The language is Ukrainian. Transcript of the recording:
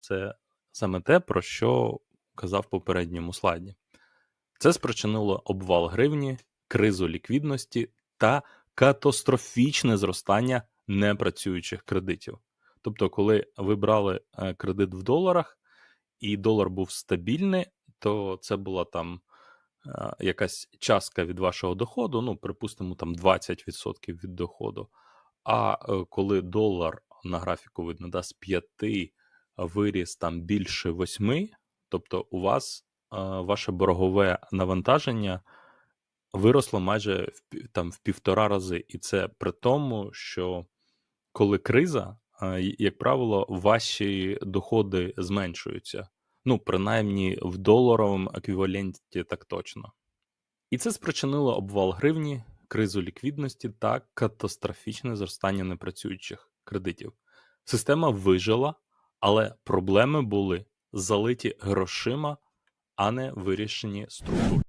це саме те, про що казав в попередньому слайді. Це спричинило обвал гривні, кризу ліквідності та катастрофічне зростання непрацюючих кредитів. Тобто, коли ви брали е, кредит в доларах, і долар був стабільний, то це була там е, якась частка від вашого доходу, ну, припустимо, там 20% від доходу. А е, коли долар на графіку видно, да, з 5 виріс там більше 8, тобто у вас е, ваше боргове навантаження виросло майже там, в півтора рази. І це при тому, що коли криза, е, як правило, ваші доходи зменшуються. Ну, принаймні в доларовому еквіваленті так точно. І це спричинило обвал гривні, кризу ліквідності та катастрофічне зростання непрацюючих кредитів. Система вижила, але проблеми були залиті грошима, а не вирішені структурно.